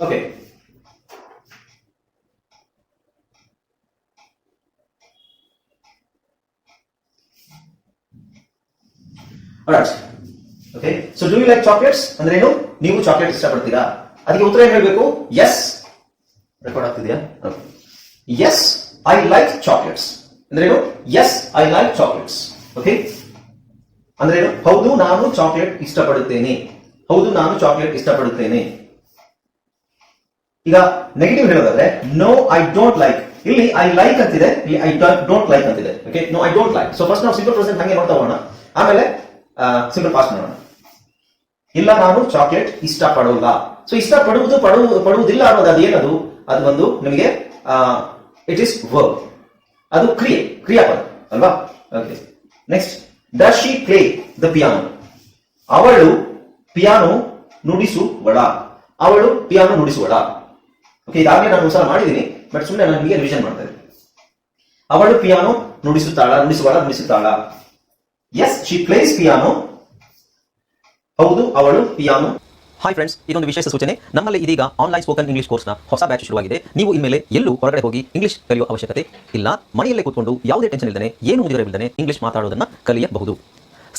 Okay Alright. Okay so do you like chocolates ಅಂದ್ರೆ ಏನು ನೀವು ಚಾಕ್ಲೇಟ್ ಇಷ್ಟಪಡ್ತೀರಾ? ಅದಕ್ಕೆ ಉತ್ತರ ಏನ್ ಹೇಳ್ಬೇಕು? ಎಸ್ ರೆಕಾರ್ಡ್ ಆಗ್ತಿದೆಯಾ? ಎಸ್ ಐ ಲೈಕ್ ಚಾಕ್ಲೇಟ್ಸ್ ಅಂದ್ರೆ ಏನು yes I like chocolates okay ಅಂದ್ರೆ ಏನು ಹೌದು, ನಾನು ಚಾಕ್ಲೇಟ್ ಇಷ್ಟಪಡುತ್ತೇನೆ. ಹೌದು, ನಾನು ಚಾಕ್ಲೇಟ್ ಇಷ್ಟಪಡುತ್ತೇನೆ. ಈಗ ನೆಗೆಟಿವ್ ಹೇಳೋದಾದ್ರೆ ನೋ ಐ ಡೋಂಟ್ ಲೈಕ್ ಇಲ್ಲಿ ಐ ಲೈಕ್ ಅಂತಿದೆ. ಇಲ್ಲಿ ಐ ಡೋಂಟ್ ಲೈಕ್ ಅಂತಿದೆ. Okay no I don't like so first ನಾವು ಸಿಂಪಲ್ ಪ್ರೆಸೆಂಟ್ ಹಂಗೆ ನೋಡ್ತಾ ಹೋಗೋಣ. ಆಮೇಲೆ ಸಿಂಪಲ್ ಪಾಸ್ಟ್ ಮಾಡೋಣ. ಇಲ್ಲ, ನಾನು ಚಾಕ್ಲೇಟ್ ಇಷ್ಟಪಡೋಲ್ಲ. ಸೊ ಇಷ್ಟ ಪಡುವುದು ಪಡುವುದಿಲ್ಲ ಅನ್ನೋದು ಅದು ಏನದು? ಅದು ಒಂದು ನಿಮಗೆ ಇಟ್ ಇಸ್ ವರ್ಕ್ ಅದು ಕ್ರಿಯೆ, ಕ್ರಿಯಾಪದ, ಅಲ್ವಾ? Okay next does she play the piano ಅವಳು ಪಿಯಾನೋ ನುಡಿಸುವಳ ಅವಳು ಪಿಯಾನೋ ನುಡಿಸುವಳ ಓಕೆ ಇದಾಗಲೇ ನಾನು ಸಲ ಮಾಡಿದ್ದೀನಿ ಬಟ್ ಸುಮ್ಮನೆ ನಾನು ನಿಮಗೆ ರಿವಿಷನ್ ಮಾಡ್ತಾ ಇದ್ದೀನಿ. ಅವಳು ಪಿಯಾನೋ ನುಡಿಸುತ್ತಾಳ ನುಡಿಸುವಳ ನುಡಿಸುತ್ತಾಳ. ಎಸ್ ಶಿ ಪ್ಲೇಸ್ ಪಿಯಾನೋ ಹೌದು, ಅವಳು ಪಿಯಾನೋ. ಹಾಯ್ ಫ್ರೆಂಡ್ಸ್ ಇದೊಂದು ವಿಶೇಷ ಸೂಚನೆ. ನಮ್ಮಲ್ಲಿ ಇದೀಗ ಆನ್ಲೈನ್ ಸ್ಪೋಕನ್ ಇಂಗ್ಲಿಷ್ ಕೋರ್ಸ್ನ ಹೊಸ ಬ್ಯಾಚ್ ಶುರುವಾಗಿದೆ. ನೀವು ಇನ್ಮೇಲೆ ಎಲ್ಲೂ ಹೊರಗಡೆ ಹೋಗಿ ಇಂಗ್ಲಿಷ್ ಕಲಿಯುವ ಅವಶ್ಯಕತೆ ಇಲ್ಲ. ಮನೆಯಲ್ಲೇ ಕೂತ್ಕೊಂಡು ಯಾವುದೇ ಟೆನ್ಷನ್ ಇಲ್ಲದೆ ಏನು ಮುಂದಿರಬಿಲ್ಲದೆ ಇಂಗ್ಲಿಷ್ ಮಾತಾಡೋದನ್ನ ಕಲಿಯಬಹುದು.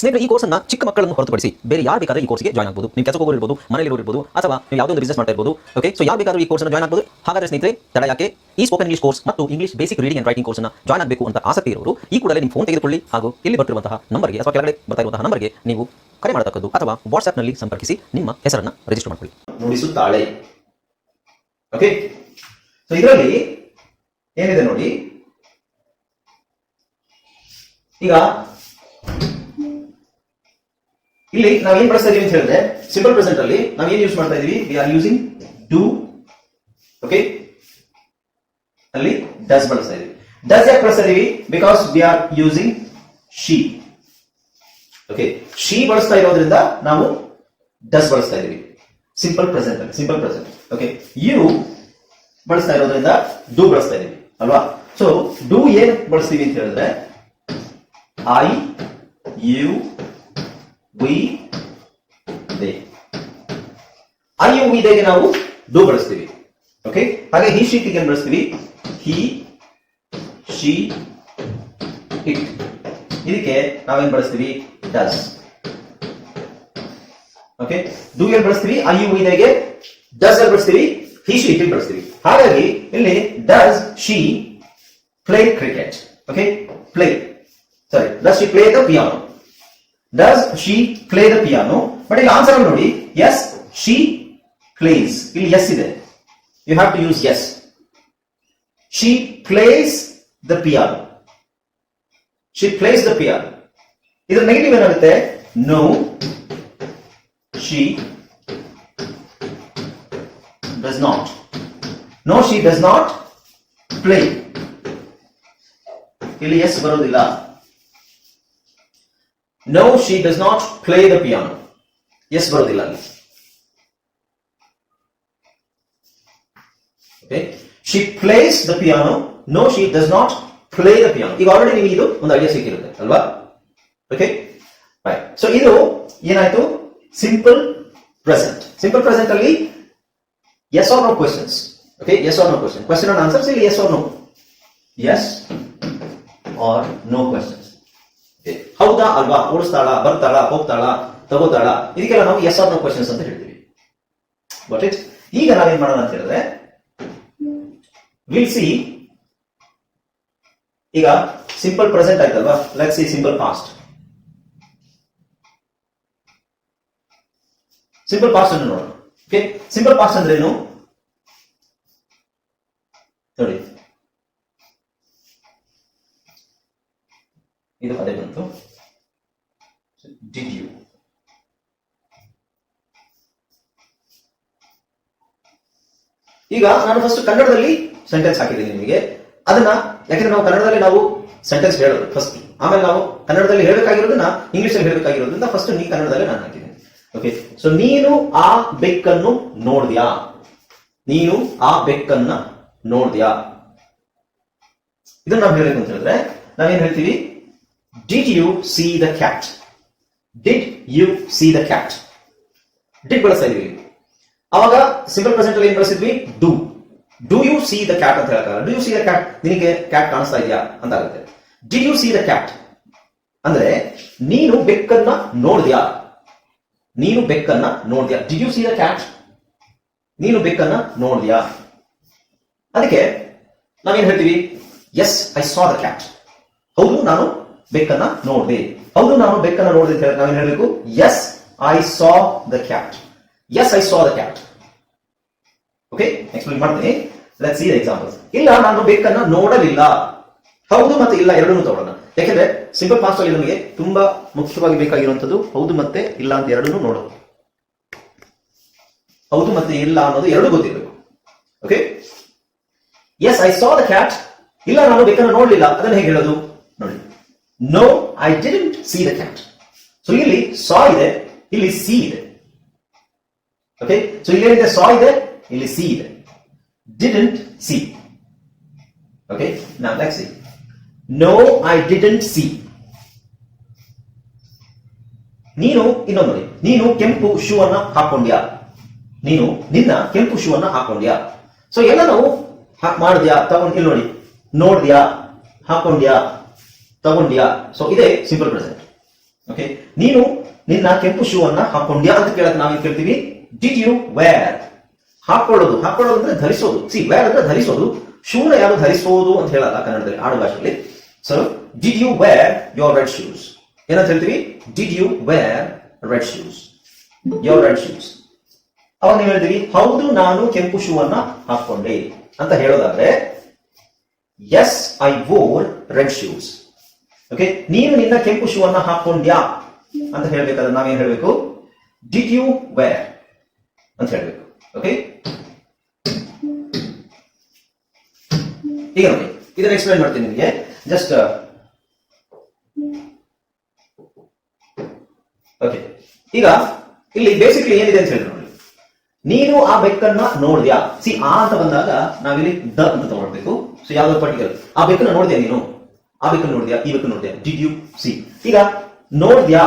ಸ್ನೇಹಿತರೆ, ಈ ಕೋರ್ಸ್ನ ಚಿಕ್ಕ ಮಕ್ಕಳನ್ನು ಹೊರತುಪಡಿಸಿ ಬೇರೆ ಯಾರು ಬೇಕಾದ್ರೆ ಈ ಕೋರ್ಸ್ಗೆ ಜಾಯ್ನ್ ಆಗಬಹುದು ನೀವು ಕೆಲಸಕ್ಕೆ ಹೋಗಿರ್ಬೋದು ಮನೆಯಲ್ಲಿ ಇರಬಹುದು ಅಥವಾ ನೀವು ಯಾವುದೋ ಒಂದು ಬಿಸ್ನೆಸ್ ಮಾಡ್ತಾ ಇರಬಹುದು ಓಕೆ ಸೊ ಯಾರು ಬೇಕಾದ್ರೂ ಈ ಕೋರ್ಸ್ನ ಜಾಯ್ನ್ ಆಗಬಹುದು ಹಾಗಾದ್ರೆ ಸ್ನೇಹಿತರೆ, ತಡ ಯಾಕೆ? ಈ ಸ್ಪೋಕನ್ ಇಂಗ್ಲಿಷ್ ಕೋರ್ಸ್ ಮತ್ತು English basic reading and writing ಕೋರ್ಸ್ನ ಜಾಯ್ನ್ ಆಗಬೇಕು ಅಂತ ಆಸಕ್ತಿ ಇರೋರು, ಈ ಕೂಡಲೇ ನಿಮ್ಮ ಫೋನ್ ತೆಗೆದುಕೊಳ್ಳಿ ಹಾಗೂ ಇಲ್ಲಿ ಬರ್ತಿರುವಂತಹ ನಂಬರ್ಗೆ ಅಥವಾ ಕೆಳಗಡೆ ಬರ್ತಾ ಇರುವಂತಹ ನಂಬರ್ಗೆ ನೀವು ಕರೆ ಮಾಡತಕ್ಕದ್ದು ಅಥವಾ ವಾಟ್ಸ್ಆಪ್ನಲ್ಲಿ ಸಂಪರ್ಕಿಸಿ, ನಿಮ್ಮ ಹೆಸರನ್ನು ರಿಜಿಸ್ಟರ್ ಮಾಡ್ಕೊಳ್ಳಿ. ನುಡಿಸುತ್ತಾಳೆ. ಓಕೆ ಸೊ ಇದರಲ್ಲಿ ಏನಿದೆ ನೋಡಿ? ಈಗ ಇಲ್ಲಿ ನಾವು ಏನ್ ಬಳಸ್ತಾ ಇದೀವಿ ಅಂತ ಹೇಳಿದ್ರೆ ಸಿಂಪಲ್ ಪ್ರೆಸೆಂಟ್ ಅಲ್ಲಿ ನಾವು ಏನ್ ಯೂಸ್ ಮಾಡ್ತಾ ಇದೀವಿ? We are using do okay ಅಲ್ಲಿ ಡಸ್ ಬಳಸ್ತಾ ಇದೀವಿ. ಡಸ್ ಯಾಕೆ ಬಳಸ್ತಾ ಇದೀವಿ? Because we are using she okay she ಬಳಸ್ತಾ ಇರೋದ್ರಿಂದ ನಾವು ಡಸ್ ಬಳಸ್ತಾ ಇದೀವಿ. ಸಿಂಪಲ್ ಪ್ರೆಸೆಂಟ್ ಅಲ್ಲಿ ಸಿಂಪಲ್ ಪ್ರೆಸೆಂಟ್ ಓಕೆ ಯು ಬಳಸ್ತಾ ಇರೋದ್ರಿಂದ ಡೂ ಬಳಸ್ತಾ ಇದೀವಿ. ಅಲ್ವಾ? ಸೊ ಡೂ ಏನ್ ಬಳಸ್ತೀವಿ ಅಂತ ಹೇಳಿದ್ರೆ I you we they I you we ದೇಗೆ ನಾವು ಡೂ ಬಳಸ್ತೀವಿ. ಓಕೆ ಹಾಗೆ ಹಿ ಶೀಟಿಗೆ ಏನ್ ಬಳಸ್ತೀವಿ? ಹಿ ಶಿ ಇಟ್ ಇದಕ್ಕೆ ನಾವೇನ್ ಬಳಸ್ತೀವಿ? ಡಸ್ ಓಕೆ ಡೂ ಏನ್ ಬಳಸ್ತೀವಿ? ಐ ಯು ಇದೆಗೆ ಡಸ್ ಅಲ್ಲಿ ಬಳಸ್ತೀವಿ? ಹಿ ಶಿ ಇಟ್ ಬಳಸ್ತೀವಿ. ಹಾಗಾಗಿ ಇಲ್ಲಿ does she play cricket okay play sorry does she play the piano does she play the piano but ಇಲ್ಲಿ ಆನ್ಸರ್ ನೋಡಿ. ಎಸ್ ಶಿ ಪ್ಲೇಸ್ ಇಲ್ಲಿ ಎಸ್ ಇದೆ. You have to use S she plays the piano she plays the piano ಇದ್ರ negative ಏನಾಗುತ್ತೆ? No she does not no she does not play ಇಲ್ಲಿ S ಬರೋದಿಲ್ಲ. No she does not play the piano S ಬರೋದಿಲ್ಲ ಅಲ್ಲಿ okay she plays the piano no she does not play the piano ಈಗ already ನಿಮಗೆ ಇದು ಒಂದು idea ಸಿಕ್ಕಿರುತ್ತೆ, ಅಲ್ವಾ? Okay right so ಇದು ಏನಾಯ್ತು? ಸಿಂಪಲ್ ಪ್ರೆಸೆಂಟ್ ಸಿಂಪಲ್ ಪ್ರೆಸೆಂಟ್ ಅಲ್ಲಿ yes or no questions okay yes or no question question and answers ಇಲ್ಲಿ yes or no yes or no questions ಹೌದಾ ಅಲ್ವಾ? ಓಡಿಸ್ತಾಳ, ಬರ್ತಾಳ, ಹೋಗ್ತಾಳ, ತಗೋತಾಳ? ಇದಕ್ಕೆಲ್ಲ ನಾವು ಎಸ್ ಆರ್ ನೋ ಕ್ವಶನ್ಸ್ ಅಂತ ಹೇಳ್ತೀವಿ. ಬಟ್ ಇಟ್ ಈಗ ನಾವೇನ್ ಮಾಡೋಣ ಅಂತ ಹೇಳಿದ್ರೆ ವಿಲ್ ಸಿ ಈಗ ಸಿಂಪಲ್ ಪ್ರೆಸೆಂಟ್ ಆಯ್ತಲ್ವಾ? Let see simple past simple past ಅನ್ನು ನೋಡೋಣ. ಸಿಂಪಲ್ ಪಾಸ್ಟ್ ಅಂದ್ರೆ ಏನು ನೋಡಿ ಇದು ಅದೇ ಬಂತು ಡಿಡ್ ಯು ಈಗ ನಾನು ಫಸ್ಟ್ ಕನ್ನಡದಲ್ಲಿ ಸೆಂಟೆನ್ಸ್ ಹಾಕಿದ್ದೀನಿ ನಿಮಗೆ. ಅದನ್ನ ಯಾಕಂದ್ರೆ ನಾವು ಕನ್ನಡದಲ್ಲಿ ನಾವು ಸೆಂಟೆನ್ಸ್ ಹೇಳೋದು ಫಸ್ಟ್ ಆಮೇಲೆ ನಾವು ಕನ್ನಡದಲ್ಲಿ ಹೇಳಬೇಕಾಗಿರೋದನ್ನ ಇಂಗ್ಲಿಷ್ ಅಲ್ಲಿ ಹೇಳಬೇಕಾಗಿರೋದ್ರಿಂದ ಫಸ್ಟ್ ನೀ ಕನ್ನಡದಲ್ಲಿ ನಾನು ಹಾಕಿದ್ದೀನಿ. ಓಕೆ ಸೊ ನೀನು ಆ ಬೆಕ್ಕನ್ನು ನೋಡ್ದ್ಯಾ? ನೀನು ಆ ಬೆಕ್ಕನ್ನ ನೋಡ್ದ್ಯಾ? ಇದನ್ನ ನಾವು ಹೇಳಬೇಕು ಅಂತ ಹೇಳಿದ್ರೆ, ನಾವೇನ್ ಹೇಳ್ತೀವಿ? Did you see the cat did you see the cat did ಬಳಸ್ತಾ ಇದೀವಿ. ಅವಾಗ ಸಿಂಗಲ್ ಪ್ರೆಸೆಂಟ್ ಅಲ್ಲಿ ಏನ್ ಬಳಸಿದ್ವಿ? Do do you see the cat ಅಂತ ಹೇಳ್ತಾರೆ. Do you see the cat ನಿನಗೆ ಕ್ಯಾಟ್ ಕಾಣಿಸ್ತಾ ಇದೆಯಾ? ಅಂತ ಆಗುತ್ತೆ did you see the cat ಅಂದ್ರೆ ನೀನು ಬೆಕ್ಕನ್ನ ನೋಡಿದ್ಯಾ? ನೀನು ಬೆಕ್ಕನ್ನ ನೋಡಿದ್ಯಾ? Did you see the cat ನೀನು ಬೆಕ್ಕನ್ನ ನೋಡಿದ್ಯಾ? ಅದಕ್ಕೆ ನಾವೇನ್ ಹೇಳ್ತೀವಿ? Yes I saw the cat ಹೌದು, ನಾನು ಬೆಕ್ಕನ್ನ ನೋಡಿದೆ. ಹೌದು, ನಾನು ಬೆಕ್ಕನ್ನ ನೋಡಿದೆ ಅಂತ ನಾವೇನ್ ಹೇಳಬೇಕು? Yes I saw the cat yes I saw the cat okay explain ಮಾಡ್ತೀನಿ. ಲೆಟ್ ಸಿ ಎಕ್ಸಾಂಪಲ್ಸ್ ಇಲ್ಲ, ನಾನು ಬೇಕನ್ನ ನೋಡಲಿಲ್ಲ. ಹೌದು ಮತ್ತೆ ಇಲ್ಲ, ಎರಡನ್ನೂ ತಗೊಳ್ಳೋಣ ಯಾಕೆಂದ್ರೆ ಸಿಂಪಲ್ ಪಾಸ್ಟ್ ಅಲ್ಲಿ ನಮಗೆ ತುಂಬಾ ಮುಖ್ಯವಾಗಿ ಬೇಕಾಗಿರುವಂತದ್ದು ಹೌದು ಮತ್ತೆ ಇಲ್ಲ ಅಂತ ಎರಡನ್ನೂ ನೋಡೋದು. ಹೌದು ಮತ್ತೆ ಇಲ್ಲ ಅನ್ನೋದು ಎರಡು ಗೊತ್ತಿರಬೇಕು. Okay yes I saw the cat ಇಲ್ಲ, ನಾನು ಬೇಕನ್ನ ನೋಡಲಿಲ್ಲ. ಅದನ್ನ ಹೇಗೆ ಹೇಳೋದು? ನೋಡಿ. No I didn't see the cat so ಇಲ್ಲಿ ಸಾ ಇದೆ, ಇಲ್ಲಿ ಸಿ ಇದೆ. ಓಕೆ ಸೊ ಇಲ್ಲಿ ಏನಿದೆ ಸಾ ಇದೆ ಇಲ್ಲಿ ಸಿ ಇದೆ. ಡಿಡೆಂಟ್ ಸಿ ಓಕೆ ನಾ let see no I didn't see ನೀನು ಇನ್ನೊಂದು ನೀನು ಕೆಂಪು ಶೂ ಅನ್ನ ಹಾಕೊಂಡ್ಯಾ? ನೀನು ನಿನ್ನ ಕೆಂಪು ಶೂ ಅನ್ನ ಹಾಕೊಂಡ್ಯಾ? ಸೊ ಎಲ್ಲ ನಾವು ಮಾಡಿದ್ಯಾ? ತಗೊಂಡ್ ಇಲ್ಲಿ ನೋಡಿ. ನೋಡ್ದ್ಯಾ? ಹಾಕೊಂಡ್ಯಾ? ತಗೊಂಡ್ಯಾ? ಸೊ ಇದೇ ಸಿಂಪಲ್ ಪ್ರೆಸೆಂಟ್ ಓಕೆ ನೀನು ನಿನ್ನ ಕೆಂಪು ಶೂ ಅನ್ನ ಹಾಕೊಂಡ್ಯಾ ಅಂತ ಕೇಳಕ್ ನಾವೇನ್ ಕೇಳ್ತೀವಿ? ಡಿಡ್ ಯು ವೇರ್ ಹಾಕೊಳ್ಳೋದು ಹಾಕೊಳ್ಳೋದು ಅಂದ್ರೆ ಧರಿಸೋದು. ಸಿ ವೇರ್ ಅಂದ್ರೆ ಧರಿಸೋದು. ಶೂನ ಯಾರು ಧರಿಸೋದು ಅಂತ ಹೇಳಲ್ಲ ಕನ್ನಡದಲ್ಲಿ, ಆಡು ಭಾಷೆಯಲ್ಲಿ. So did you wear your red shoes ಏನಂತ ಹೇಳ್ತೀವಿ? Did you wear red shoes your red shoes ಅವಾಗ ನೀವು ಹೇಳ್ತೀವಿ, ಹೌದು, ನಾನು ಕೆಂಪು ಶೂ ಅನ್ನ ಹಾಕೊಂಡೆ ಅಂತ ಹೇಳೋದಾದ್ರೆ yes I wore red shoes okay ನೀನು ನಿನ್ನ ಕೆಂಪು ಶೂ ಅನ್ನ ಹಾಕೊಂಡ್ಯಾ ಅಂತ ಹೇಳ್ಬೇಕಾದ್ರೆ ನಾವೇನ್ ಹೇಳ್ಬೇಕು? ಡಿಡ್ ಯು ವೇರ್ ಅಂತ ಹೇಳ್ಬೇಕು. ಓಕೆ ಈಗ ನೋಡಿ ಇದನ್ನ ಎಕ್ಸ್ಪ್ಲೈನ್ ಮಾಡ್ತೀನಿ ನಿಮಗೆ. ಜಸ್ಟ್ ಓಕೆ ಈಗ, ಇಲ್ಲಿ ಬೇಸಿಕ್ಲಿ ಏನಿದೆ ಅಂತ ಹೇಳಿ ನೋಡಿ. ನೀನು ಆ ಬೆಕ್ಕನ್ನ ನೋಡಿದ್ಯಾ? ಸಿ ಆ ಅಂತ ಬಂದಾಗ ನಾವಿಲ್ಲಿ ದ ಅಂತ ತಗೊಳ್ಬೇಕು. ಸೊ ಯಾವ್ದೋ ಪರ್ಟಿಕ್ಯುಲರ್ ಆ ಬೆಕ್ಕನ್ನ ನೋಡಿದ್ಯಾ ನೀನು? ಆ ಬೆಕ್ಕನ್ನ ನೋಡಿದ್ಯಾ? ಈ ಬೆಕ್ಕನ್ನ ನೋಡಿದ್ಯಾ? ಡಿಡ್ ಯು ಸಿ ಈಗ, ನೋಡ್ದ್ಯಾ?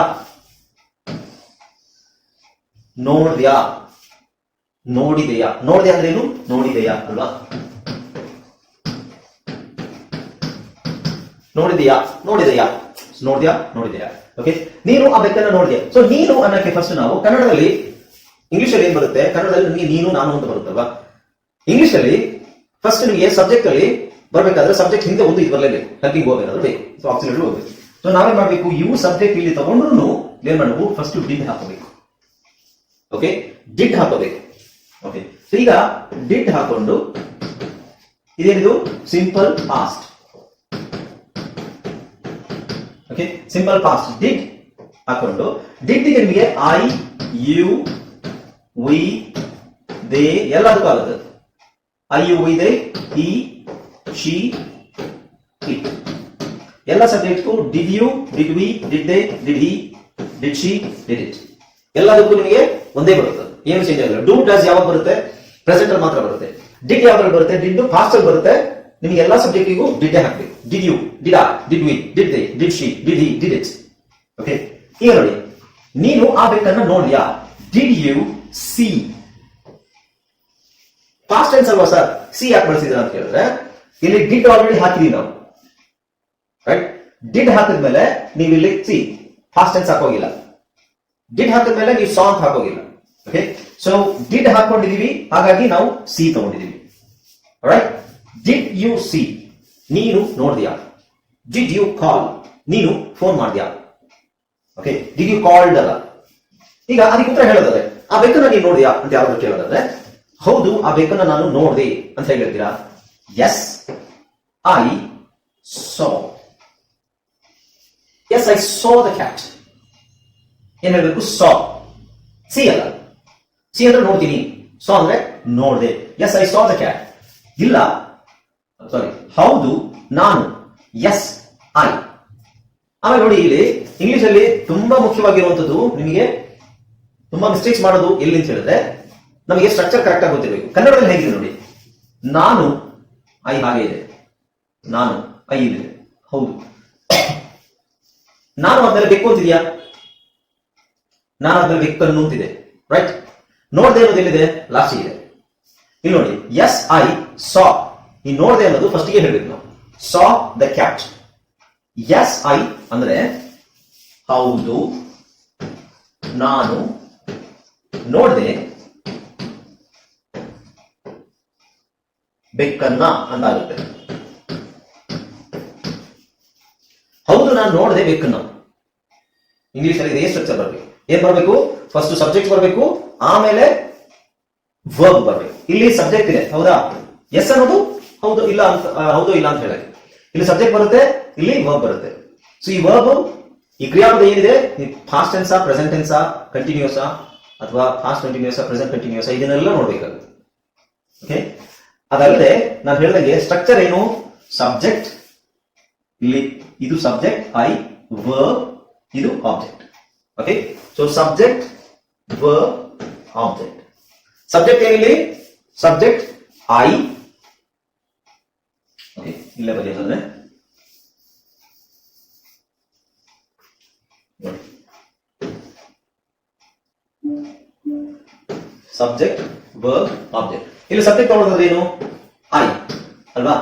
ನೋಡ್ದ್ಯಾ? ನೋಡಿದೆಯಾ? ನೋಡಿದೆ ಅಂದ್ರೆ ಏನು? ನೋಡಿದೆಯಾ ಅಲ್ವಾ? ನೋಡಿದೆಯಾ? ನೋಡಿದೆಯಾ? ನೋಡಿದ್ಯಾ? ನೋಡಿದೆಯಾ? ಓಕೆ ನೀನು ಆ ಬೆಕ್ಕನ್ನ ನೋಡಿದ್ಯಾ? ಸೊ ನೀನು ಅನ್ನಕ್ಕೆ ಫಸ್ಟ್ ನಾವು ಕನ್ನಡದಲ್ಲಿ ಇಂಗ್ಲಿಷ್ ಅಲ್ಲಿ ಏನ್ ಬರುತ್ತೆ? ಕನ್ನಡದಲ್ಲಿ ನಿಮಗೆ ನೀನು, ನಾನು ಅಂತ ಬರುತ್ತಲ್ವಾ ಇಂಗ್ಲಿಷ್ ಅಲ್ಲಿ ಫಸ್ಟ್ ನಿಮಗೆ ಸಬ್ಜೆಕ್ಟ್ ಅಲ್ಲಿ ಬರ್ಬೇಕಾದ್ರೆ ಸಬ್ಜೆಕ್ಟ್ ಹಿಂದೆ ಒಂದು ಇದು ಬರಲೇಬೇಕು ಹೆಲ್ಪಿಂಗ್ ಹೋಗಬೇಕಾದ್ರೆ ಬೇಕು. ಸೊ ಆಪ್ಷನ್ ಹೋಗ್ಬೇಕು. ಸೊ ನಾವೇನ್ ಮಾಡಬೇಕು? ಯು ಸಬ್ಜೆಕ್ಟ್ ಇಲ್ಲಿ ತಗೊಂಡ್ರು ಏನ್ ಮಾಡಬೇಕು? ಫಸ್ಟ್ ಡಿಡ್ ಹಾಕಬೇಕು. ಓಕೆ ಡಿಡ್ ಹಾಕೋಬೇಕು. ಓಕೆ ಈಗ ಡಿಡ್ ಹಾಕೊಂಡು ಇದೇನಿದು? Simple past okay simple past did ಹಾಕೊಂಡು. ಡಿಡ್ಗೆ ನಿಮಗೆ ಐ ಯು ವಿ ದೇ ಎಲ್ಲದಕ್ಕೂ ಆಗುತ್ತೆ. I you we they he she it ಎಲ್ಲ ಸಬ್ಜೆಕ್ಟ್ಗೂ did you did we did they did he did she did it ಎಲ್ಲದಕ್ಕೂ ನಿಮಗೆ ಒಂದೇ ಬರುತ್ತೆ. ಏನು ಚೇಂಜ್ ಆಗಿಲ್ಲ ಡೂ ಡಸ್ ಯಾವಾಗ ಬರುತ್ತೆ? ಪ್ರೆಸೆಂಟ್ ಮಾತ್ರ ಬರುತ್ತೆ. ಡಿಡ್ ಯಾವ್ದ್ರಲ್ಲಿ ಬರುತ್ತೆ? ಡಿಡ್ ಫಾಸ್ಟ್ ಅಲ್ಲಿ ಬರುತ್ತೆ. ನಿಮಗೆ ಎಲ್ಲಾ ಸಬ್ಜೆಕ್ಟಿಗೂ ಡಿಡ್ ಹಾಕ್ಬೇಕು. Did you did I did we did they did she did he did it okay ಈಗ ನೋಡಿ. ನೀನು ಆ ಬೆಕ್ಕನ್ನ ನೋಡ್ಯಾ? Did you see past tense ಅಲ್ವಾ ಸರ್ ಸಿ ಯಾಕೆ ಬಳಸಿದ್ರ ಅಂತ ಹೇಳಿದ್ರೆ ಇಲ್ಲಿ ಡಿಡ್ ಆಲ್ರೆಡಿ ಹಾಕಿದೀವಿ ನಾವು. ರೈಟ್ ಡಿಡ್ ಹಾಕಿದ್ಮೇಲೆ ನೀವು ಇಲ್ಲಿ ಸಿ ಪಾಸ್ಟ್ ಟೆನ್ಸ್ ಹಾಕೋಗಿಲ್ಲ. ಡಿಡ್ ಹಾಕಿದ್ಮೇಲೆ ನೀವು ಸಾಂಗ್ ಹಾಕೋಗಿಲ್ಲ. ಓಕೆ ಸೊ ಡಿಡ್ ಹಾಕೊಂಡಿದೀವಿ. ಹಾಗಾಗಿ ನಾವು ಸಿ ತಗೊಂಡಿದೀವಿ. ರೈಟ್ ಡಿಡ್ ಯು ಸಿ ನೀನು ನೋಡಿದ್ಯಾ? ಡಿಡ್ ಯು ಕಾಲ್ ನೀನು ಫೋನ್ ಮಾಡಿದ್ಯಾ? ಓಕೆ ಡಿಡ್ ಯು ಕಾಲ್ಡ್ ಅಲ್ಲ? ಈಗ ಅದಕ್ಕೆ ಉತ್ತರ ಹೇಳೋದಾದ್ರೆ, ಆ ಬೆಕ್ಕನ್ನ ನೀನು ನೋಡಿದ್ಯಾ ಅಂತ ಯಾವ್ದು ಕೇಳೋದಾದ್ರೆ, ಹೌದು, ಆ ಬೆಕ್ಕನ್ನ ನಾನು ನೋಡಿದೆ ಅಂತ ಹೇಳಿ ಹೇಳ್ತೀರಾ yes I saw yes I saw the cat ಏನ್ ಹೇಳ್ಬೇಕು? ಸಾ ಸಿ ಅಲ್ಲ? ಸಿ ಅಂದ್ರೆ ನೋಡ್ತೀನಿ ಸೋ ಅಂದ್ರೆ ನೋಡ್ದೆ. Yes I saw the cat ಇಲ್ಲ. ಸಾರಿ ಹೌದು, ನಾನು. ಎಸ್ ಐ ಆಮೇಲೆ ನೋಡಿ ಇಲ್ಲಿ ಇಂಗ್ಲಿಷ್ ಅಲ್ಲಿ ತುಂಬಾ ಮುಖ್ಯವಾಗಿರುವಂತದ್ದು ನಿಮಗೆ ತುಂಬಾ ಮಿಸ್ಟೇಕ್ಸ್ ಮಾಡೋದು ಎಲ್ಲಿ ಅಂತ ಹೇಳಿದ್ರೆ, ನಮಗೆ ಸ್ಟ್ರಕ್ಚರ್ ಕರೆಕ್ಟ್ ಆಗಿ ಗೊತ್ತಿರಬೇಕು. ಕನ್ನಡದಲ್ಲಿ ಹೇಗಿದೆ ನೋಡಿ. ನಾನು ಐ ಹಾಗೆ ಇದೆ. ನಾನು ಐ ಇದೆ. ಹೌದು. ನಾನು ಆದ್ಮೇಲೆ ಬೆಕ್ಕು ಅಂತಿದ್ಯಾ? ನಾನು ಆದ್ಮೇಲೆ ಬೆಕ್ಕನ್ನು ಅಂತಿದೆ. ರೈಟ್ ನೋಡ್ದೆ ಅನ್ನೋದು ಎಲ್ಲಿದೆ? ಲಾಸ್ಟ್ ಇದೆ. ಇಲ್ಲಿ ನೋಡಿ ಎಸ್ ಐ ಸಾ ಈ ನೋಡ್ದೆ ಅನ್ನೋದು ಫಸ್ಟ್ಗೆ ಹೇಳ್ಬೇಕು ನಾವು. Saw the cat yes I ಅಂದ್ರೆ, ಹೌದು, ನಾನು ನೋಡ್ದೆ ಬೆಕ್ಕನ್ನ ಅಂತಾಗುತ್ತೆ ಹೌದು, ನಾನು ನೋಡದೆ ಬೆಕ್ಕನ್ನ. ಇಂಗ್ಲಿಷ್ ಅಲ್ಲಿ ಇದೇ ಸ್ಟ್ರಕ್ಚರ್ ಬರಬೇಕು? ಏನ್ ಬರಬೇಕು? ಫಸ್ಟ್ ಸಬ್ಜೆಕ್ಟ್ ಬರಬೇಕು, ಆಮೇಲೆ ವರ್ಬ್ ಬರಬೇಕು. ಇಲ್ಲಿ ಸಬ್ಜೆಕ್ಟ್ ಇದೆ, ಹೌದಾ? ಎಸ್ ಅನ್ನೋದು ಹೌದು, ಇಲ್ಲ ಅಂತ ಹೌದು, ಇಲ್ಲ ಅಂತ ಹೇಳಕ್ಕೆ. ಇಲ್ಲಿ ಸಬ್ಜೆಕ್ಟ್ ಬರುತ್ತೆ, ಇಲ್ಲಿ ವರ್ಬ್ ಬರುತ್ತೆ. ಸೊ ಈ ವರ್ಬ್ ಈ ಕ್ರಿಯಾಪದ ಏನಿದೆ? ಫಾಸ್ಟ್ ಟೆನ್ಸಾ ಪ್ರೆಸೆಂಟ್ ಟೆನ್ಸಾ ಕಂಟಿನ್ಯೂಸಾ ಅಥವಾ ಫಾಸ್ಟ್ ಕಂಟಿನ್ಯೂಸಾ ಪ್ರೆಸೆಂಟ್ ಕಂಟಿನ್ಯೂಸಾ ಇದನ್ನೆಲ್ಲ ನೋಡ್ಬೇಕಾಗುತ್ತೆ. ಓಕೆ ಅದಲ್ಲದೆ, ನಾನು ಹೇಳಿದಂಗೆ ಸ್ಟ್ರಕ್ಚರ್ ಏನು? ಸಬ್ಜೆಕ್ಟ್ ಇಲ್ಲಿ ಇದು ಸಬ್ಜೆಕ್ಟ್ ಐ ವರ್ಬ್ ಇದು object okay so subject verb object subject ಏನಿಲ್ಲಿ subject I okay ಇಲ್ಲೇ ಬರೆಯೋದಂದ್ರೆ ಸಬ್ಜೆಕ್ಟ್ ವರ್ಬ್ ಆಬ್ಜೆಕ್ಟ್ ಇಲ್ಲಿ ಸಬ್ಜೆಕ್ಟ್ ತಗೊಳ್ಳೋದ್ರೆ ಏನು ಐ ಅಲ್ವಾ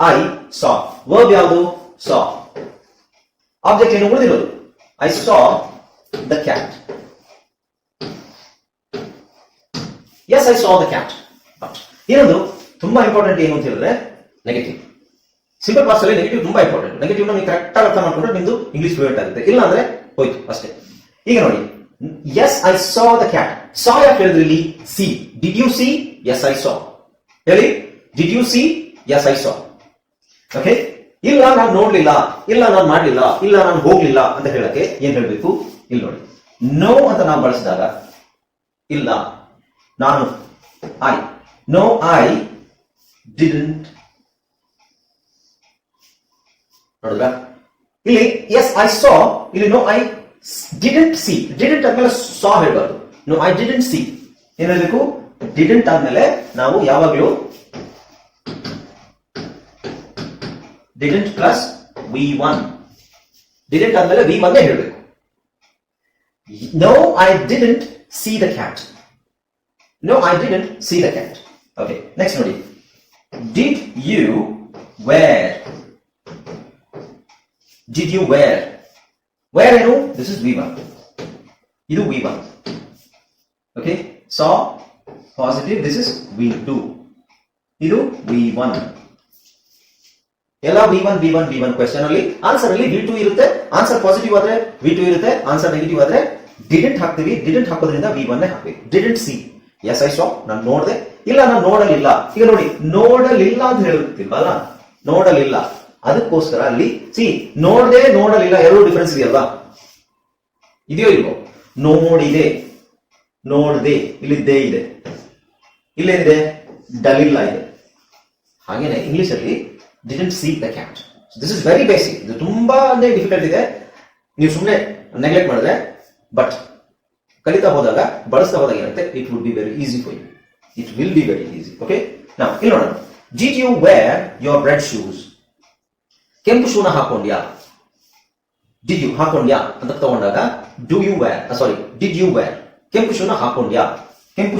ಐ ಸಾ ವರ್ಬ್ ಯಾವುದು ಸಾ ಆಬ್ಜೆಕ್ಟ್ ಏನು ಉಳಿದಿರೋದು I saw the cat yes I saw the cat but ಇನ್ನೊಂದು ತುಂಬಾ ಇಂಪಾರ್ಟೆಂಟ್ ಏನು ಅಂತ ಹೇಳಿದ್ರೆ ನೆಗೆಟಿವ್ ಸಿಂಪಲ್ ಪಾಸ್ಟ್ ಅಲ್ಲಿ ನೆಗೆಟಿವ್ ತುಂಬಾ ಇಂಪಾರ್ಟೆಂಟ್ ನೆಗೆಟಿವ್ ನೀವು ಕರೆಕ್ಟ್ ಆಗಿ ಅರ್ಥ ಮಾಡ್ಕೊಂಡ್ರೆ ನಿಮ್ದು ಇಂಗ್ಲಿಷ್ ಫ್ಲೂಯೆಂಟ್ ಆಗುತ್ತೆ. ಇಲ್ಲ ಅಂದ್ರೆ ಹೋಯ್ತು ಅಷ್ಟೇ. ಈಗ ನೋಡಿ. Yes I saw the cat saw ಯಾಕೆ ಹೇಳಿದ್ರಿ ಇಲ್ಲಿ? See did you see yes I saw ಹೇಳಿ? Did you see yes I saw okay ಇಲ್ಲ, ನಾನು ನೋಡ್ಲಿಲ್ಲ. ಇಲ್ಲ, ನಾನು ಮಾಡ್ಲಿಲ್ಲ. ಇಲ್ಲ, ನಾನು ಹೋಗ್ಲಿಲ್ಲ ಅಂತ ಹೇಳಕ್ಕೆ ಏನ್ ಹೇಳ್ಬೇಕು? ಇಲ್ಲಿ ನೋಡಿ. ನೋ ಅಂತ ನಾವು ಬಳಸಿದಾಗ, ಇಲ್ಲ, ನಾನು ಐ ನೋ ಐ ಡಿಡೆಂಟ್ ನೋಡಿದ್ರ? ಇಲ್ಲಿ ಎಸ್ ಐ ಸಾ ಇಲ್ಲಿ no I didn't see didn't ಆದ್ಮೇಲೆ ಸಾ ಹೇಳ್ಬಾರ್ದು. ನೋ ಐ ಡಿಡೆಂಟ್ ಸಿ ಏನಾಗಬೇಕು ಡಿಡೆಂಟ್ ಆದ್ಮೇಲೆ ನಾವು ಯಾವಾಗಲೂ didn't plus V one didn't ಆದ್ಮೇಲೆ ವಿ ಒನ್ನೇ ಹೇಳ್ಬೇಕು. No I didn't see the cat no I didn't see the cat okay next ನೋಡಿ did you wear did you wear wear ಏನು this is V one ಇದು V one okay saw positive this is V two ಇದು V one ಎಲ್ಲ V one V one V one question ಅಲ್ಲಿ answer ಅಲ್ಲಿ V two ಇರುತ್ತೆ answer positive ಆದ್ರೆ V two ಇರುತ್ತೆ answer negative ಆದ್ರೆ didn't ಹಾಕ್ತೀವಿ ಡಿಡೆಂಟ್ ಹಾಕೋದ್ರಿಂದ ವಿ ಒನ್ ಹಾಕ್ಬೇಕು didn't see yes I stop ನಾನು ನೋಡಿದೆ. ಇಲ್ಲ, ನಾನು ನೋಡಲಿಲ್ಲ. ಈಗ ನೋಡಿ, ನೋಡಲಿಲ್ಲ ಅಂತ ಹೇಳುತ್ತಿಲ್ವಲ್ಲ? ನೋಡಲಿಲ್ಲ. ಅದಕ್ಕೋಸ್ಕರ ಅಲ್ಲಿ ಸಿ ನೋಡದೆ, ನೋಡಲಿಲ್ಲ, ಎರಡು ಡಿಫರೆನ್ಸ್ ಇದೆಯಲ್ವಾ? ಇದೆಯೋ ಇಲ್ವೋ? ನೋಡಿದೆ. ನೋಡದೆ. ಇಲ್ಲಿ ದೇ ಇದೆ. ಇಲ್ಲೇನಿದೆ? ಡಲಿಲ್ಲ ಇದೆ. ಹಾಗೇನೆ ಇಂಗ್ಲಿಷ್ ಅಲ್ಲಿ didn't see the cat this is very basic ಇದು ತುಂಬಾನೇ ಡಿಫಿಕಲ್ಟ್ ಇದೆ. ನೀವು ಸುಮ್ಮನೆ ನೆಗ್ಲೆಕ್ಟ್ ಮಾಡಿದ್ರೆ ಬಟ್ ಕಲಿತಾ ಹೋದಾಗ, ಬಳಸ್ತಾ ಹೋದಾಗ ಏನಾಗುತ್ತೆ it would be very easy for you it will be very easy okay ನಾವು ಇಲ್ಲಿ ನೋಡೋಣ. Did you wear your bread shoes ಕೆಂಪು ಶೂನ ಹಾಕೊಂಡ್ಯಾ? ಡಿಡ್ ಯು ಹಾಕೊಂಡ್ಯಾ? ಅಂತ ತಗೊಂಡಾಗ do you wear sorry did you wear ಕೆಂಪು ಶೂನ ಹಾಕೊಂಡ್ಯಾ? ಕೆಂಪು